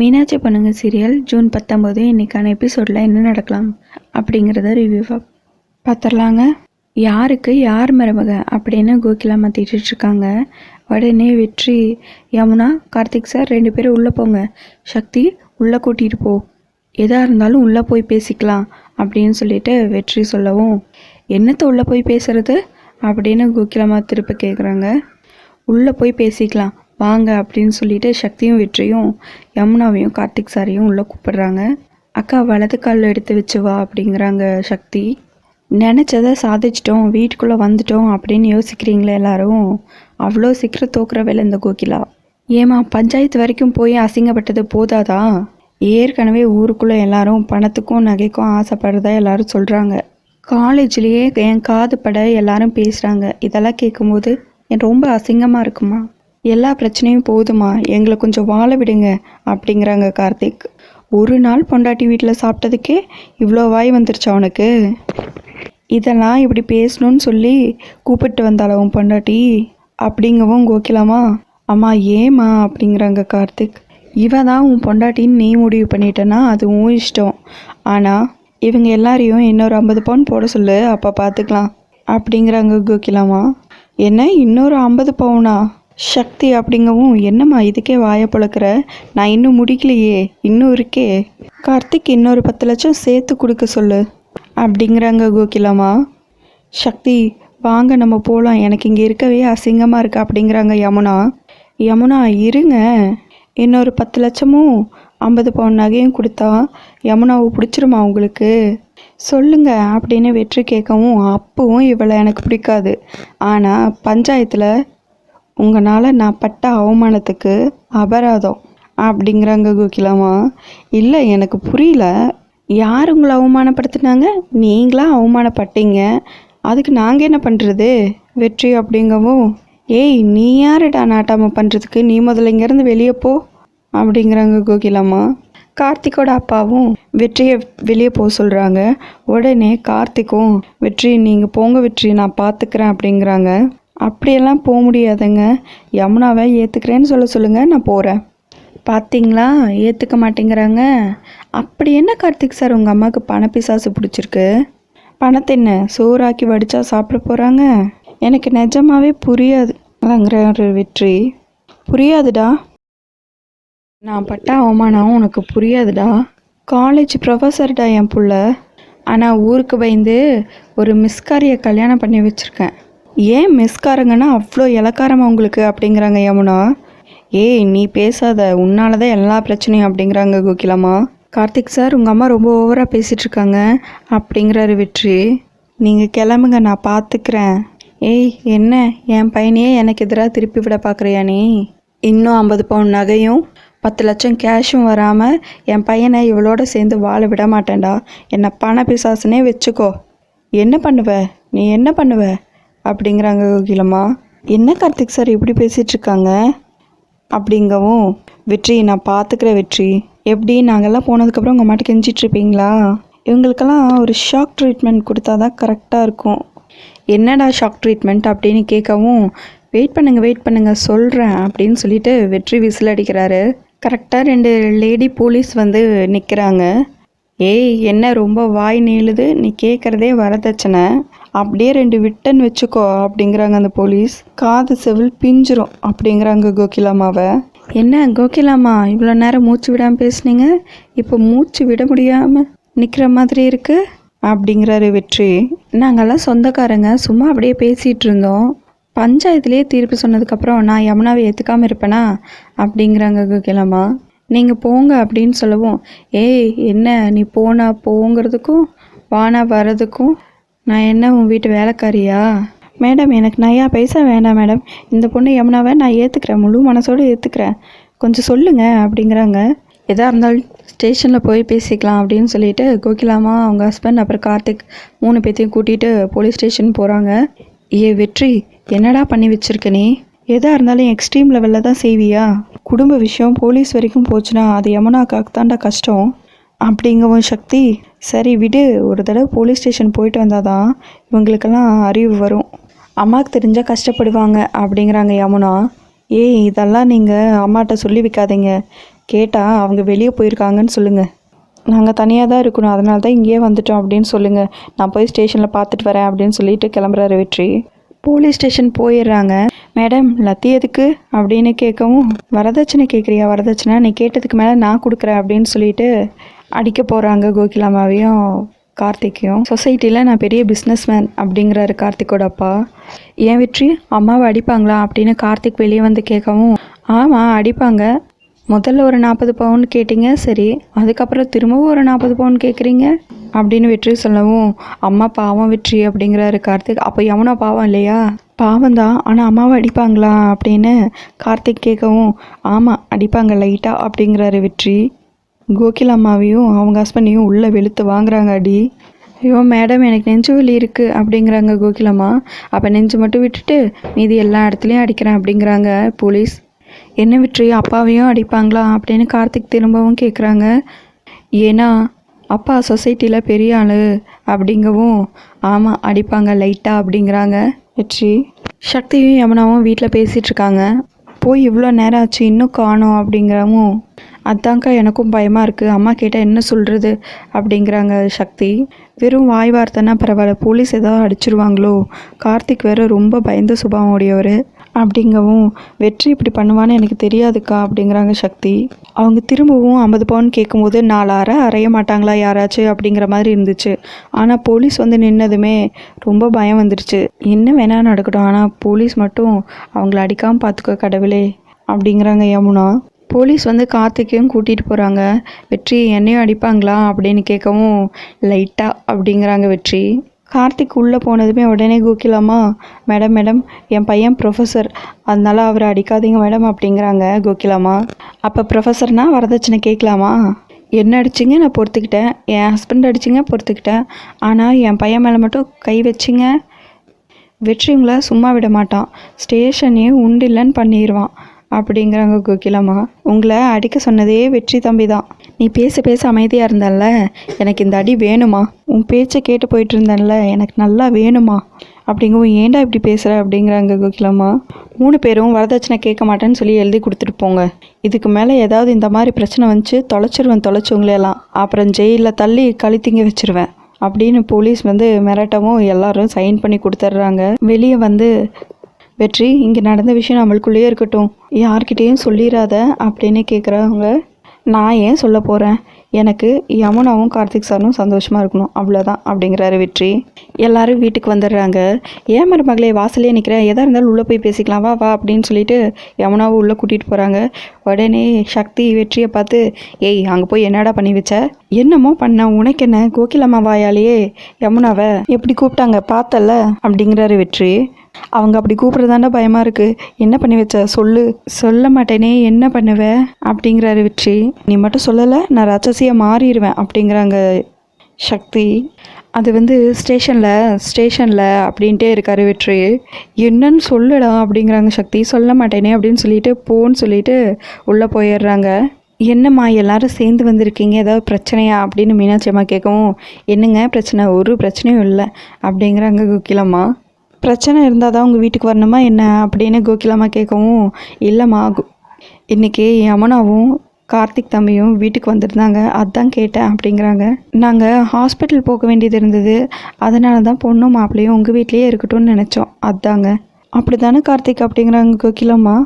மீனாட்சி பொண்ணுங்க serial June பத்தொம்போது இன்றைக்கான எபிசோடில் என்ன நடக்கலாம் அப்படிங்கிறத ரிவ்யூவாக பார்த்துடலாங்க யாருக்கு யார் மருமக அப்படின்னு கோகிலா மாற்றிட்டு இருக்காங்க உடனே வெற்றி யமுனா கார்த்திக் சார் ரெண்டு பேரும் உள்ளே போங்க. சக்தி உள்ளே கூட்டிகிட்டு போ. எதாக இருந்தாலும் உள்ளே போய் பேசிக்கலாம் அப்படின்னு சொல்லிட்டு வெற்றி சொல்லவும் என்னத்தை உள்ளே போய் பேசுறது? அப்படின்னு கோகிலம்மா திருப்ப கேட்குறாங்க உள்ளே போய் பேசிக்கலாம். வாங்க அப்படின்னு சொல்லிட்டு சக்தியும் வெற்றியும் யமுனாவையும் கார்த்திக் சாரையும் உள்ளே கூப்பிடுறாங்க. அக்கா வலது காலில் எடுத்து வச்சு வா அப்படிங்கிறாங்க சக்தி. நினச்சதை சாதிச்சிட்டோம் வீட்டுக்குள்ளே வந்துட்டோம் அப்படின்னு யோசிக்கிறீங்களே எல்லாரும்? அவ்வளோ சீக்கிரம் தோக்குற வேலை இந்த கோகிலா. ஏமா பஞ்சாயத்து வரைக்கும் போய் அசிங்கப்பட்டது போதாதா? ஏற்கனவே ஊருக்குள்ளே எல்லாரும் பணத்துக்கும் நகைக்கும் ஆசைப்படுறதா எல்லாரும் சொல்கிறாங்க காலேஜ்லேயே என் காது பட எல்லாரும் பேசுகிறாங்க இதெல்லாம் கேட்கும்போது என் ரொம்ப அசிங்கமாக இருக்குமா? எல்லா பிரச்சனையும் போதுமா? எங்களை கொஞ்சம் வாழ விடுங்க அப்படிங்கிறாங்க கார்த்திக். ஒரு நாள் பொண்டாட்டி வீட்டில் சாப்பிட்டதுக்கே இவ்வளோ வாய் வந்துருச்சா அவனுக்கு இதெல்லாம் இப்படி பேசணும்னு சொல்லி கூப்பிட்டு வந்தாலும் பொண்டாட்டி? அப்படிங்கவும் கோகிலாமா? அம்மா ஏம்மா? அப்படிங்கிறாங்க கார்த்திக். இவ தான் உன் பொண்டாட்டின்னு நீ முடிவு பண்ணிட்டேன்னா அது உன் இஷ்டம். ஆனால் இவங்க எல்லாரையும் இன்னொரு ஐம்பது பவுன் போட சொல்லு அப்போ பார்த்துக்கலாம் அப்படிங்கிறாங்க கோகிலாமா. என்ன இன்னொரு ஐம்பது பவுனா? சக்தி அப்படிங்கவும் என்னம்மா இதுக்கே வாயை பழக்கிற? நான் இன்னும் முடிக்கலையே இன்னும் இருக்கே. கார்த்திக் இன்னொரு பத்து லட்சம் சேர்த்து கொடுக்க சொல்லு அப்படிங்கிறாங்க கோகிலாமா. சக்தி வாங்க நம்ம போகலாம் எனக்கு இங்கே இருக்கவே அசிங்கமாக இருக்கு அப்படிங்கிறாங்க யமுனா. யமுனா இருங்க. இன்னொரு பத்து லட்சமும் ஐம்பது பவுன் நகையும் கொடுத்தா யமுனாவை பிடிச்சிருமா உங்களுக்கு? சொல்லுங்க அப்படின்னு வெற்றி கேட்கவும் அப்பவும் இவளை எனக்கு பிடிக்காது. ஆனால் பஞ்சாயத்தில் உங்களால் நான் பட்ட அவமானத்துக்கு அபராதம் அப்படிங்கிறாங்க கோகிலாமா? இல்லை எனக்கு புரியல. யார் உங்களை அவமானப்படுத்தினாங்க? நீங்களாம் அவமானப்பட்டீங்க. அதுக்கு நாங்கள் என்ன பண்ணுறது வெற்றி அப்படிங்கவும் ஏய் நீ யாருடா நாட்டாமல் பண்ணுறதுக்கு நீ முதல்ல இங்கேருந்து வெளியே போ அப்படிங்கிறாங்க கோகிலாமா? கார்த்திக்கோட அப்பாவும் வெற்றியை வெளியே போக சொல்கிறாங்க உடனே கார்த்திக்கும் வெற்றி நீங்கள் போங்க வெற்றி நான் பார்த்துக்கிறேன் அப்படிங்கிறாங்க. அப்படியெல்லாம் போக முடியாதுங்க. யமுனாவை ஏற்றுக்கிறேன்னு சொல்ல சொல்லுங்கள் நான் போகிறேன் பார்த்தீங்களா ஏற்றுக்க மாட்டேங்கிறாங்க. அப்படி என்ன கார்த்திக் சார் உங்கள் அம்மாவுக்கு பணப்பிசாசு பிடிச்சிருக்கு? பணத்தை என்ன சோறாக்கி வடித்தா சாப்பிட போகிறாங்க எனக்கு நிஜமாவே புரியாது. அதாங்கிறாரு வெற்றி. புரியாதுடா. நான் பட்ட அவமானம் உனக்கு புரியாதுடா. காலேஜ் ப்ரொஃபஸர்டா என் புள்ள. ஆனால் ஊருக்கு பயந்து ஒரு மிஸ்காரியை கல்யாணம் பண்ணி வச்சுருக்கேன். ஏன் மிஸ்காரங்கன்னா அவ்வளோ இலக்காரமா உங்களுக்கு அப்படிங்கிறாங்க யமுனா? ஏய் நீ பேசாத. உன்னால தான் எல்லா பிரச்சனையும் அப்படிங்கிறாங்க கோகிலம்மா கார்த்திக் சார் உங்கள் அம்மா ரொம்ப ஓவராக பேசிகிட்டு இருக்காங்க அப்படிங்கிறாரு வெற்றி. நீங்கள் கிளம்புங்க நான் பார்த்துக்கிறேன் ஏய் என்ன? என் பையனையே எனக்கு எதிராக திருப்பி விட பார்க்குறியா நீ? இன்னும் ஐம்பது பவுன் நகையும் பத்து லட்சம் கேஷும் வராமல் என் பையனை இவளோட சேர்ந்து வாழ விட மாட்டேன்டா. என்னை பண பிசாசுனே வச்சுக்கோ. என்ன பண்ணுவ? நீ என்ன பண்ணுவ? அப்படிங்கிறாங்க கோகிலம்மா என்ன கார்த்திக் சார் இப்படி பேசிகிட்டு இருக்காங்க அப்படிங்கவும் வெற்றி நான் பார்த்துக்கிற வெற்றி. எப்படி? நாங்கள்லாம் போனதுக்கப்புறம் உங்கள் மாட்டு கெஞ்சிட்ருப்பீங்களா? இவங்களுக்கெல்லாம் ஒரு ஷாக் ட்ரீட்மெண்ட் கொடுத்தா தான் கரெக்டாக இருக்கும். என்னடா ஷாக் ட்ரீட்மெண்ட் அப்படின்னு கேட்கவும் வெயிட் பண்ணுங்கள் வெயிட் பண்ணுங்கள் சொல்கிறேன் அப்படின்னு சொல்லிட்டு வெற்றி விசில் அடிக்கிறாரு. கரெக்டாக ரெண்டு லேடி போலீஸ் வந்து நிற்கிறாங்க ஏய் என்ன ரொம்ப வாய் நீளுது? நீ கேட்குறதே வரதட்சணை. அப்படியே ரெண்டு விட்டன் வச்சுக்கோ அப்படிங்கிறாங்க அந்த போலீஸ். காது செவில் பிஞ்சிரும் அப்படிங்கிறாங்க கோகிலாமாவை. என்ன கோகிலாமா இவ்வளோ நேரம் மூச்சு விடாமல் பேசுனீங்க? இப்போ மூச்சு விட முடியாமல் நிற்கிற மாதிரி இருக்கு? அப்படிங்கிறாரு வெற்றி. நாங்கள்லாம் சொந்தக்காரங்க சும்மா அப்படியே பேசிகிட்டு இருந்தோம். பஞ்சாயத்துலேயே தீர்ப்பு சொன்னதுக்கப்புறம் நான் யமுனாவை ஏற்றுக்காமல் இருப்பேனா? அப்படிங்கிறாங்க கோகிலாமா. நீங்கள் போங்க அப்படின்னு சொல்லவும் ஏய் என்ன நீ போனா போங்கிறதுக்கும் வானா வர்றதுக்கும் நான் என்ன உன் வீட்டு வேலைக்காரியா? மேடம் எனக்கு நையா பைசா வேண்டாம் மேடம்? இந்த பொண்ணு யமுனாவை நான் ஏற்றுக்கிறேன் முழு மனசோடு ஏற்றுக்கிறேன் கொஞ்சம் சொல்லுங்க அப்படிங்கிறாங்க. எதாக இருந்தாலும் ஸ்டேஷனில் போய் பேசிக்கலாம் அப்படின்னு சொல்லிட்டு கோகிலாமா அவங்க ஹஸ்பண்ட் அப்புறம் கார்த்திக் மூணு பேர்த்தையும் கூட்டிகிட்டு போலீஸ் ஸ்டேஷன் போகிறாங்க ஏ வெற்றி என்னடா பண்ணி வச்சிருக்க நீ? எதாக இருந்தாலும் எக்ஸ்ட்ரீம் லெவலில் தான் செய்வியா? குடும்ப விஷயம் போலீஸ் வரைக்கும் போச்சுன்னா அது யமுனாக்காக்கு தாண்டா கஷ்டம். அப்படிங்கவும் சக்தி சரி விடு. ஒரு தடவை போலீஸ் ஸ்டேஷன் போயிட்டு வந்தால் தான் இவங்களுக்கெல்லாம் அறிவு வரும். அம்மாவுக்கு தெரிஞ்சால் கஷ்டப்படுவாங்க அப்படிங்கிறாங்க யமுனா. ஏய் இதெல்லாம் நீங்கள் அம்மாட்ட சொல்லி வைக்காதீங்க. கேட்டால் அவங்க வெளியே போயிருக்காங்கன்னு சொல்லுங்கள் நாங்கள் தனியாக தான் இருக்கணும். அதனால தான் இங்கேயே வந்துட்டோம் அப்படின்னு சொல்லுங்கள் நான் போய் ஸ்டேஷனில் பார்த்துட்டு வரேன் அப்படின்னு சொல்லிட்டு கிளம்புறாரு வெற்றி. போலீஸ் ஸ்டேஷன் போயிடுறாங்க. மேடம் லத்தி எதுக்கு அப்படின்னு கேட்கவும் வரதட்சணை கேட்குறியா? வரதட்சணை நீ கேட்டதுக்கு மேலே நான் கொடுக்குறேன் அப்படின்னு சொல்லிட்டு அடிக்க போகிறாங்க கோகிலாமாவையும் கார்த்திக்கையும். சொசைட்டியில் நான் பெரிய பிஸ்னஸ்மேன் அப்படிங்கிறாரு கார்த்திக்கோட அப்பா. ஏன் வெற்றி? அம்மாவை அடிப்பாங்களா? அப்படின்னு கார்த்திக் வெளியே வந்து கேட்கவும் ஆமாம் அடிப்பாங்க. முதல்ல ஒரு நாற்பது பவுன் கேட்டிங்க சரி. அதுக்கப்புறம் திரும்பவும் ஒரு நாற்பது பவுன் கேட்குறீங்க அப்படின்னு வெற்றி சொல்லவும் அம்மா பாவம் வெற்றி அப்படிங்கிறாரு கார்த்திக். அப்போ யமுனா பாவம் இல்லையா? பாவம் தான் ஆனால் அம்மாவை அடிப்பாங்களா? அப்படின்னு கார்த்திக் கேட்கவும் ஆமாம் அடிப்பாங்க லைட்டாக அப்படிங்கிறாரு வெற்றி. கோகில் அம்மாவையும் அவங்க ஹஸ்பண்டையும் உள்ளே வெளுத்து வாங்குறாங்க அடி. ஐயோ மேடம் எனக்கு நெஞ்சு வலி இருக்குது அப்படிங்கிறாங்க கோகிலம்மா அப்போ நெஞ்சு மட்டும் விட்டுட்டு மீதி எல்லா இடத்துலையும் அடிக்கிறேன் அப்படிங்கிறாங்க போலீஸ் என்ன விட்டு அப்பாவையும் அடிப்பாங்களா அப்படின்னு கார்த்திக் திரும்பவும் கேட்குறாங்க ஏன்னா அப்பா சொசைட்டியில் பெரிய ஆள் அப்படிங்கவும் ஆமாம் அடிப்பாங்க லைட்டாக அப்படிங்கிறாங்க வெற்றி. சக்தியும் யமுனாவும் வீட்டில் பேசிகிட்ருக்காங்க போய் இவ்வளோ நேரம் ஆச்சு இன்னும் காணோம் அப்படிங்கிறவும் அதாங்க்கா எனக்கும் பயமாக இருக்குது அம்மா கேட்டால் என்ன சொல்கிறது அப்படிங்கிறாங்க சக்தி. வெறும் வாய் வார்த்தைன்னா பரவாயில்ல போலீஸ் ஏதாவது அடிச்சிருவாங்களோ? கார்த்திக் வேற ரொம்ப பயந்த சுபாவம் உடையவர். அப்படிங்கவும் வெற்றி இப்படி பண்ணுவான்னு எனக்கு தெரியாதுக்கா அப்படிங்கிறாங்க சக்தி. அவங்க திரும்பவும் ஐம்பது பவுன் கேட்கும்போது நாலு அரை அறைய மாட்டாங்களா யாராச்சும்? அப்படிங்கிற மாதிரி இருந்துச்சு. ஆனால் போலீஸ் வந்து நின்னதுமே ரொம்ப பயம் வந்துருச்சு. என்ன வேணால் நடக்கட்டும் ஆனால் போலீஸ் மட்டும் அவங்கள அடிக்காமல் பார்த்துக்கோ கடவுளே அப்படிங்கிறாங்க யமுனா. போலீஸ் வந்து கார்த்திக்கையும் கூட்டிகிட்டு போகிறாங்க வெற்றி என்னையும் அடிப்பாங்களா? அப்படின்னு கேட்கவும் லைட்டாக அப்படிங்கிறாங்க வெற்றி. கார்த்திக் உள்ளே போனதுமே உடனே கோகிலாமா மேடம் மேடம் என் பையன் ப்ரொஃபஸர் அதனால் அவரை அடிக்காதீங்க மேடம் அப்படிங்கிறாங்க கோகிலாமா அப்போ ப்ரொஃபஸர்னா வரதட்சணை கேட்கலாமா? என்ன அடிச்சிங்க? நான் பொறுத்துக்கிட்டேன். என் ஹஸ்பண்ட் அடிச்சிங்க பொறுத்துக்கிட்டேன். ஆனால் என் பையன் மேலே மட்டும் கை வச்சிங்க. வெற்றிங்களை சும்மா விட மாட்டான். ஸ்டேஷனையும் உண்டு இல்லைன்னு பண்ணிடுவான் அப்படிங்கிறாங்க கோகிலம்மா உங்களை அடிக்க சொன்னதே வெற்றி தம்பி தான். நீ பேச பேச அமைதியாக இருந்தல்ல? எனக்கு இந்த அடி வேணுமா? உன் பேச்சை கேட்டு போயிட்டு இருந்தேன்ல எனக்கு நல்லா வேணுமா? அப்படிங்கவும் ஏன்டா இப்படி பேசுகிற அப்படிங்கிறாங்க கோகிலம்மா மூணு பேரும் வரதட்சணை கேட்க மாட்டேன்னு சொல்லி எழுதி கொடுத்துட்டு போங்க. இதுக்கு மேலே ஏதாவது இந்த மாதிரி பிரச்சனை வந்துச்சு தொலைச்சிருவேன் தொலைச்சவங்களையெல்லாம் அப்புறம் ஜெயிலில் தள்ளி கழுத்திங்க வச்சிருவேன். அப்படின்னு போலீஸ் வந்து மிரட்டவும் எல்லாரும் சைன் பண்ணி கொடுத்துட்றாங்க. வெளியே வந்து வெற்றி இங்கே நடந்த விஷயம் நம்மளுக்குள்ளேயே இருக்கட்டும். யார்கிட்டேயும் சொல்லிடாத அப்படின்னு கேட்குறவங்க நான் ஏன் சொல்ல போகிறேன் எனக்கு யமுனாவும் கார்த்திக் சாரும் சந்தோஷமாக இருக்கணும் அவ்வளோதான் அப்படிங்கிறாரு வெற்றி. எல்லாரும் வீட்டுக்கு வந்துடுறாங்க. ஏன் மருமகளே வாசலே நிற்கிறேன் எதாக இருந்தாலும் உள்ளே போய் பேசிக்கலாம் வா வா அப்படின்னு சொல்லிட்டு யமுனாவை உள்ளே கூட்டிகிட்டு போகிறாங்க உடனே சக்தி வெற்றியை பார்த்து ஏய் அங்கே போய் என்னடா பண்ணி வச்ச? என்னமோ பண்ண உனக்கு என்ன? கோகிலம்மா வாயாலேயே யமுனாவை எப்படி கூப்பிட்டாங்க? பார்த்தல அப்படிங்கிறாரு வெற்றி. அவங்க அப்படி கூப்பிட்றதாண்டா பயமாக இருக்குது என்ன பண்ணி வச்ச? சொல்லு. சொல்ல மாட்டேனே என்ன பண்ணுவ? அப்படிங்கிறாரு வெற்றி. நீ மட்டும் சொல்லலை நான் ராட்சசியாக மாறிடுவேன் அப்படிங்கிறாங்க சக்தி. அது வந்து ஸ்டேஷனில் ஸ்டேஷனில் அப்படின்ட்டே இருக்காரு வெற்றி. என்னன்னு சொல்லுடா அப்படிங்கிறாங்க சக்தி. சொல்ல மாட்டேனே அப்படின்னு சொல்லிட்டு போன்னு சொல்லிட்டு உள்ளே போயிடுறாங்க. என்னம்மா எல்லாரும் சேர்ந்து வந்திருக்கீங்க ஏதாவது பிரச்சனையா? அப்படின்னு மீனாட்சி அம்மா கேட்கவும் என்னங்க பிரச்சனை? ஒரு பிரச்சனையும் இல்லை அப்படிங்கிறாங்க குக்கிலம்மா. பிரச்சனை இருந்தால் தான் உங்கள் வீட்டுக்கு வரணுமா என்ன அப்படின்னு கோகிலாமா கேட்கவும் இல்லைம்மா இன்றைக்கி யமுனாவும் கார்த்திக் தம்பியும் வீட்டுக்கு வந்திருந்தாங்க. அதான் கேட்டேன் அப்படிங்கிறாங்க. நாங்கள் ஹாஸ்பிட்டல் போக வேண்டியது இருந்தது. அதனால தான் பொண்ணும் மாப்பிள்ளையும் உங்கள் வீட்லேயே இருக்கட்டும்னு நினச்சோம். அதாங்க. அப்படி தானே கார்த்திக் அப்படிங்கிறாங்க கோகிலம்மா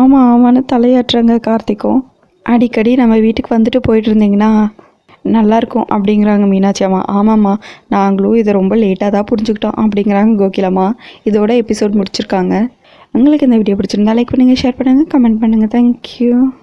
ஆமாம் ஆமான்னு தலையாட்டுறாங்க கார்த்திக்கும். அடிக்கடி நம்ம வீட்டுக்கு வந்துட்டு போயிட்டு இருந்தீங்கன்னா நல்லாயிருக்கும் அப்படிங்கிறாங்க மீனாட்சி அம்மா. ஆமாம்மா நாங்களும் இதை ரொம்ப லேட்டாக தான் புரிஞ்சுக்கிட்டோம் அப்படிங்கிறாங்க கோகிலம்மா. இதோட எபிசோட் முடிச்சிருக்காங்க. உங்களுக்கு இந்த வீடியோ பிடிச்சிருந்தா லைக் பண்ணுங்கள் ஷேர் பண்ணுங்கள் கமெண்ட் பண்ணுங்கள் தேங்க்யூ